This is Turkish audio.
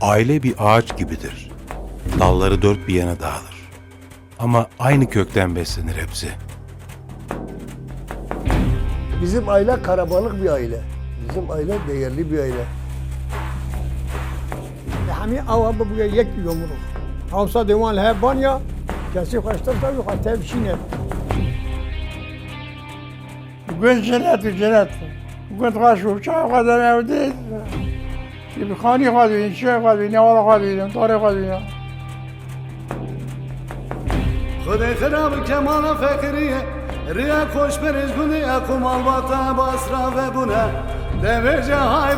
Aile bir ağaç gibidir. Dalları dört bir yana dağılır. Ama aynı kökten beslenir hepsi. Bizim aile karabalık bir aile. Bizim aile değerli bir aile. همین او بگه یک کیلومتر اوسا دیوان له بانیا کسی خوشتر تا بخواد بشینه قلت جلت جلت قلت غاشو شو قدر اوديت بخاني قادوين شو قادوين ولا قادوين طارق قادوين خدای خراب کمال فکریه ریا خوش بریز بونه اکم الباتا باسرا و بونه دویجه های برا های های های های